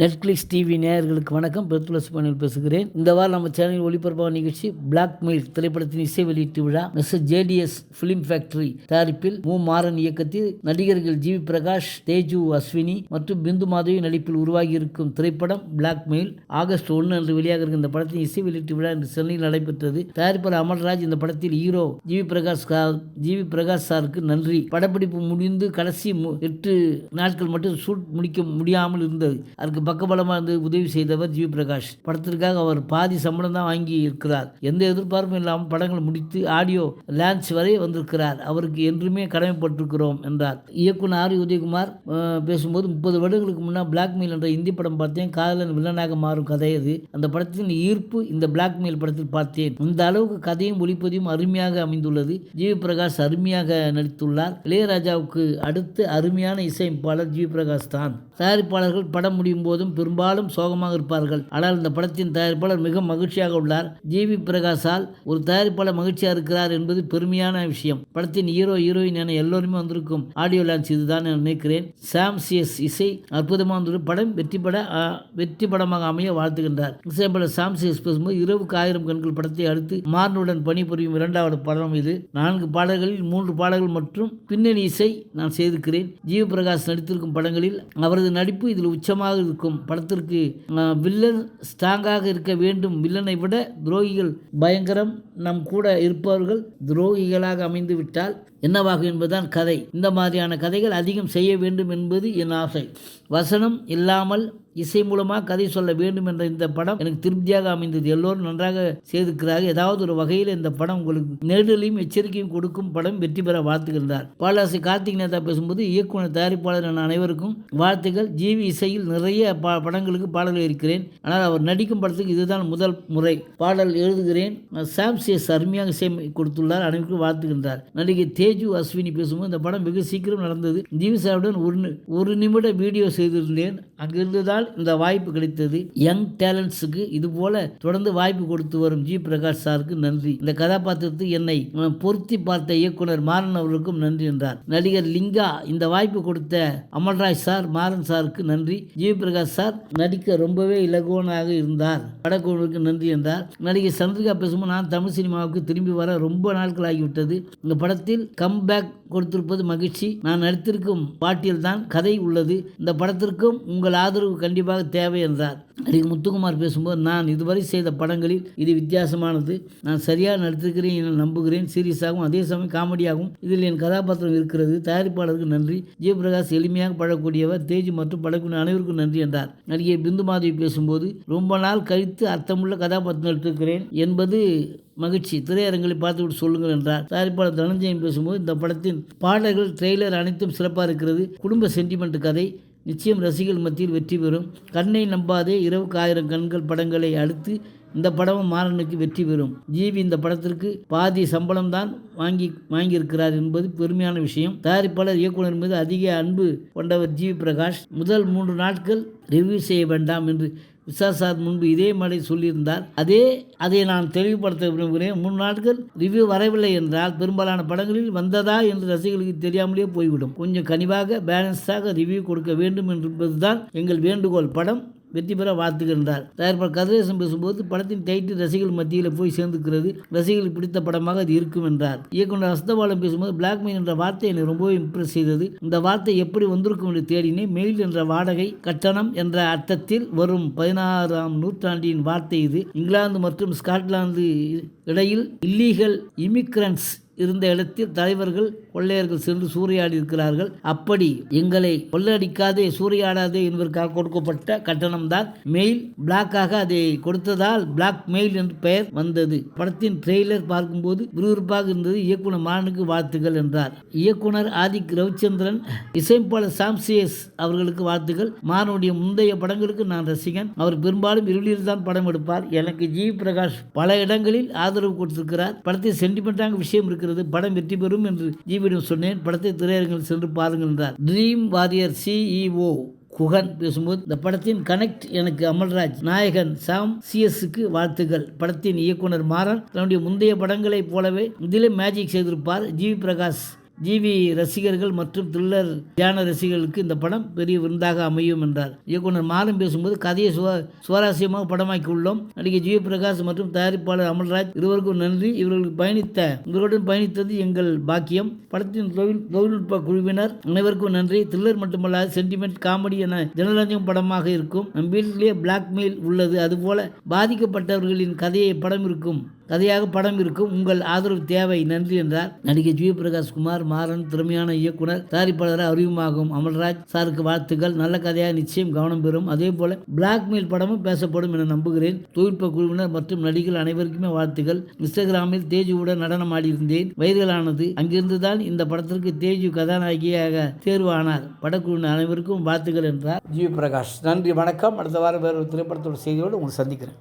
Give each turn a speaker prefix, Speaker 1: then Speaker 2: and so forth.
Speaker 1: Netflix TV நேயர்களுக்கு வணக்கம். பெருத்துளசி பணியில் பேசுகிறேன். இந்த வாரம் நம்ம சேனலில் ஒளிபரப்பான நிகழ்ச்சி பிளாக் மெயில் திரைப்படத்தின் இசை வெளியீட்டு விழா. மிஸ்டர் ஜேடிஎஸ் பிலிம் ஃபேக்டரி தயாரிப்பில் மு. மாறன் இயக்கத்தில் நடிகர்கள் ஜி. வி. பிரகாஷ் தேஜு அஸ்வினி மற்றும் பிந்து மாதவி நடிப்பில் உருவாகி இருக்கும் திரைப்படம் பிளாக்மெயில் ஆகஸ்ட் ஒன்று அன்று வெளியாக இருக்கும் இந்த படத்தின் இசை வெளியீட்டு விழா இன்று சென்னையில் நடைபெற்றது. தயாரிப்பாளர் அமல்ராஜ் இந்த படத்தில் ஹீரோ ஜி. வி. பிரகாஷ் கா- ஜி. வி. பிரகாஷ் சாருக்கு நன்றி. படப்பிடிப்பு முடிந்து கடைசி மு- எட்டு நாட்கள் மட்டும் ஷூட் முடிக்க முடியாமல் இருந்தது. அதுக்கு பக்கபலமாக இருந்து உதவி செய்தவர் ஜி பிரகாஷ் படத்திற்காக அவர் பாதி சம்பளம் தான் வாங்கி இருக்கிறார். எந்த எதிர்பார்ப்பும் இல்லாமல் படங்களை முடித்து ஆடியோ லான்ச் வரை வந்திருக்கிறார். அவருக்கு என்றுமே கடமைப்பட்டிருக்கிறோம் என்றார். இயக்குனர் ஆர். உதயகுமார் பேசும்போது முப்பது வருடங்களுக்கு முன்னால் பிளாக்மெயில் என்ற இந்தி படம் பார்த்தேன். காதலன் வில்லனாக மாறும் கதை அது. அந்த படத்தின் ஈர்ப்பு இந்த பிளாக்மெயில் படத்தில் பார்த்தேன். இந்த அளவுக்கு கதையும் ஒளிப்பதியும் அருமையாக அமைந்துள்ளது. ஜிவி பிரகாஷ் அருமையாக நடித்துள்ளார். இளையராஜாவுக்கு அடுத்து அருமையான இசையமைப்பாளர் ஜி வி பிரகாஷ் தான். தயாரிப்பாளர்கள் படம் முடியும் போதும் பெரும்பாலும் சோகமாக இருப்பார்கள். ஆனால் இந்த படத்தின் தயாரிப்பாளர் மிக மகிழ்ச்சியாக உள்ளார். ஜி. வி. பிரகாஷால் ஒரு தயாரிப்பாளர் மகிழ்ச்சியாக இருக்கிறார் என்பது பெருமையான விஷயம். படத்தின் ஹீரோ ஹீரோயின் என எல்லோருமே வந்திருக்கும் ஆடியோ லான்ச் இதுதான் நான் நினைக்கிறேன். சாம் சிஎஸ் இசை அற்புதமாக வந்துள்ள படம் வெற்றி பட வெற்றி படமாக அமைய வாழ்த்துகின்றார். இசையமைப்பாளர் சாம் சிஎஸ் பேசும்போது இரவுக்கு ஆயிரம் கண்கள் படத்தை அடுத்து மார்னுடன் பணிபுரியும் இரண்டாவது படம் இது. நான்கு பாடல்களில் மூன்று பாடல்கள் மற்றும் பின்னணி இசை நான் செய்திருக்கிறேன். ஜீவ பிரகாஷ் நடித்திருக்கும் படங்களில் அவரது நடிப்பு இதில் உச்சமாக இருக்கும். படத்திற்கு வில்லன் ஸ்ட்ராங்காக இருக்க வேண்டும். வில்லனை விட துரோகிகள் பயங்கரம். நம் கூட இருப்பவர்கள் துரோகிகளாக அமைந்து விட்டால் என்னவாகும் என்பதுதான் கதை. இந்த மாதிரியான கதைகள் அதிகம் செய்ய வேண்டும் என்பது என் ஆசை. வசனம் இல்லாமல் இசை மூலமாக கதை சொல்ல வேண்டும் என்ற இந்த படம் எனக்கு திருப்தியாக அமைந்தது. எல்லோரும் நன்றாக செய்திருக்கிறார்கள் ஏதாவது ஒரு வகையில் இந்த படம் உங்களுக்கு நெருடலையும் எச்சரிக்கையும் கொடுக்கும் படம் வெற்றி பெற வாழ்த்துகின்றார் பாலாசி கார்த்திக் நேதா பேசும்போது இயக்குனர் தயாரிப்பாளர் என அனைவருக்கும் வாழ்த்துக்கள். ஜிவி இசையில் நிறைய பா படங்களுக்கு பாடல்கள் இருக்கிறேன். ஆனால் அவர் நடிக்கும் படத்துக்கு இதுதான் முதல் முறை. பாடல் எழுதுகிறேன். சாம் சிஎஸ் அருமையாக இசை கொடுத்துள்ளார். அனைவருக்கும் வாழ்த்துகின்றார் நடிகை தேஜு அஸ்வினி பேசும்போது இந்த படம் மிக சீக்கிரம் நடந்தது. ஜிவி சாருடன் ஒரு ஒரு நிமிட வீடியோ செய்திருந்தேன். அங்கிருந்துதான் இந்த வாய்ப்பு கிடைத்தது. யங் டேலண்ட்ஸுக்கு இது போல தொடர்ந்து வாய்ப்பு கொடுத்து வரும் ஜி பிரகாஷ் சாருக்கு நன்றி. இந்த கதாபாத்திரத்து என்னை பொருத்தி பார்த்த இயக்குனர் மாறன் அவர்களுக்கும் நன்றி என்றார். நடிகர் லிங்கா இந்த வாய்ப்பு கொடுத்த அமல்ராஜ் சார் மாறன் சாருக்கு நன்றி. ஜி பிரகாஷ் சார் நடிக்க ரொம்பவே இலகுவனாக இருந்தார். படக்குழுவுக்கு நன்றி என்றார். நடிகை சந்திரிகா பேசும்போது நான் தமிழ் சினிமாவுக்கு திரும்பி வர ரொம்ப நாட்கள் ஆகிவிட்டது இந்த படத்தில் கம்பேக் கொடுத்திருப்பது மகிழ்ச்சி. நான் நடித்திருக்கும் பாட்டில்தான் கதை உள்ளது. இந்த படத்திற்கும் உங்கள் ஆதரவு கண்டிப்பாக தேவை என்றார். நடிகர் முத்துக்குமார் பேசும்போது நான் இதுவரை செய்த படங்களில் இது வித்தியாசமானது. நான் சரியாக நடித்திருக்கிறேன் என நம்புகிறேன். சீரியஸாகவும் அதே சமயம் காமெடியாகவும் இதில் என் கதாபாத்திரம் இருக்கிறது. தயாரிப்பாளருக்கு நன்றி. ஜெயபிரகாஷ் எளிமையாக பழக்கூடியவர் தேஜ் மற்றும் படக்குழு அனைவருக்கும் நன்றி என்றார். நடிகை பிந்து மாதவி பேசும்போது ரொம்ப நாள் கழித்து அர்த்தமுள்ள கதாபாத்திரம் நடித்திருக்கிறேன் என்பது மகிழ்ச்சி. திரையரங்களை பார்த்துவிட்டு சொல்லுங்கள் என்றார். தயாரிப்பாளர் தனஞ்சயன் பேசும்போது இந்த படத்தின் பாடல்கள் ட்ரெய்லர் அனைத்தும் சிறப்பாக இருக்கிறது. குடும்ப சென்டிமெண்ட் கதை நிச்சயம் ரசிகர்கள் மத்தியில் வெற்றி பெறும். கண்ணை நம்பாதே இரவுக்கு ஆயிரம் கண்கள் படங்களை அடுத்து இந்த படமும் மாறனுக்கு வெற்றி பெறும். ஜிவி இந்த படத்திற்கு பாதி சம்பளம் தான் வாங்கி வாங்கியிருக்கிறார் என்பது பெருமையான விஷயம். தயாரிப்பாளர் இயக்குனர் மீது அதிக அன்பு கொண்டவர் ஜிவி பிரகாஷ் முதல் மூன்று நாட்கள் ரிவ்யூ செய்ய வேண்டாம் என்று விசா சார் முன்பு இதே மாதிரி சொல்லியிருந்தார். அதே அதை நான் தெளிவுபடுத்த விரும்புகிறேன். மூணு நாட்கள் ரிவ்யூ வரவில்லை என்றால் பெரும்பாலான படங்களில் வந்ததா என்று ரசிகர்களுக்கு தெரியாமலே போய்விடும். கொஞ்சம் கனிவாக பேலன்ஸாக ரிவ்யூ கொடுக்க வேண்டும் என்பதுதான் எங்கள் வேண்டுகோள். படம் வெற்றி பெற வாழ்த்துகின்றார். தயாரிப்பாளர் கதிரேசன் பேசும்போது படத்தின் டைட்டில் ரசிகர்கள் மத்தியில் போய் சேர்ந்துக்கிறது ரசிகர்களுக்கு பிடித்த படமாக அது இருக்கும் என்றார். இயக்குனர் அஸ்தபாலம் பேசும்போது பிளாக்மெயில் என்ற வார்த்தை என்னை ரொம்பவே இம்ப்ரெஸ் செய்தது. இந்த வார்த்தை எப்படி வந்திருக்கும் என்று தேடினேன். மெயில் என்ற வாடகை கட்டணம் என்ற அர்த்தத்தில் வரும் பதினாறாம் நூற்றாண்டின் வார்த்தை இது. இங்கிலாந்து மற்றும் ஸ்காட்லாந்து இடையில் இல்லீகல் இமிக்ரன்ஸ் இருந்த இடத்தில் தலைவர்கள் கொள்ளையர்கள் சென்று சூறையாடி இருக்கிறார்கள். அப்படி எங்களை கொள்ளையடிக்காதே சூறையாடாதே என்பதற்காக கொடுக்கப்பட்ட கட்டணம் தான் மெயில் பிளாக்காக அதை கொடுத்ததால் பிளாக் மெயில் என்று பெயர் வந்தது. படத்தின் ட்ரெய்லர் பார்க்கும்போது விறுவிறுப்பாக இருந்தது. இயக்குனர் மாறனுக்கு வாழ்த்துக்கள் என்றார். இயக்குனர் ஆதிக் ரவிச்சந்திரன் இசையமைப்பாளர் சாம்சியஸ் அவர்களுக்கு வாழ்த்துக்கள். மாறனுடைய முந்தைய படங்களுக்கு நான் ரசிகன். அவர் பெரும்பாலும் இருளில் தான் படம் எடுப்பார். எனக்கு ஜி. பிரகாஷ் பல இடங்களில் ஆதரவு கொடுத்திருக்கிறார். படத்தில் சென்டிமெண்டாக விஷயம் இருக்கிறது. படம் வெற்றி பெறும் என்று ஜீவிடம் சொன்னேன். படத்தை திரையரங்கில் சென்று பாருங்கள் என்றார். ட்ரீம் வாரியர் சிஇஓ குகன் பேசும்போது இந்த படத்தின் கனெக்ட் எனக்கு அமல்ராஜ் நாயகன் சாம் சிஎஸ்க்கு வாழ்த்துகள். படத்தின் இயக்குனர் மாறன் தன்னுடைய முந்தைய படங்களைப் போலவே இதிலே மேஜிக் செய்திருப்பார். ஜிவி பிரகாஷ் ஜிவி ரசிகர்கள் மற்றும் த்ரில்லர் தியான ரசிகர்களுக்கு இந்த படம் பெரிய விருந்தாக அமையும் என்றார். இயக்குனர் மாறும் பேசும்போது கதையை சுவ சுவாரஸ்யமாக படமாக்கி உள்ளோம் நடிகை ஜிவி பிரகாஷ் மற்றும் தயாரிப்பாளர் அமல்ராஜ் இருவருக்கும் நன்றி. இவர்களுக்கு பயணித்த இவர்களுடன் பயணித்தது எங்கள் பாக்கியம். படத்தின் தொழில் தொழில்நுட்ப குழுவினர் அனைவருக்கும் நன்றி. த்ரில்லர் மட்டுமல்லாத சென்டிமெண்ட் காமெடி என ஜனரஞ்சகம் படமாக இருக்கும். நம் வீட்டிலேயே பிளாக்மெயில் உள்ளது. அதுபோல பாதிக்கப்பட்டவர்களின் கதையை படம் இருக்கும். கதையாக படம் இருக்கும். உங்கள் ஆதரவு தேவை. நன்றி என்றார். நடிகை ஜி பிரகாஷ் குமார் மாறன் திறமையான இயக்குனர் தயாரிப்பாளர் அறிமுகமாகும் அமல்ராஜ் சாருக்கு வாழ்த்துக்கள். நல்ல கதையாக நிச்சயம் கவனம் பெறும். அதே போல பிளாக்மெயில் படமும் பேசப்படும் என நம்புகிறேன். தொழில்நுட்ப குழுவினர் மற்றும் நடிகர்கள் அனைவருக்குமே வாழ்த்துக்கள். இன்ஸ்டாகிராமில் தேஜுவுடன் நடனம் ஆடியிருந்தேன். வைரலானது அங்கிருந்துதான் இந்த படத்திற்கு தேஜு கதாநாயகியாக தேர்வானார். படக்குழுவினர் அனைவருக்கும் வாழ்த்துக்கள் என்றார். ஜி பிரகாஷ் நன்றி வணக்கம். அடுத்த வாரம் வேறு ஒரு திரைப்படத்தோட செய்தியோடு உங்களை சந்திக்கிறேன்.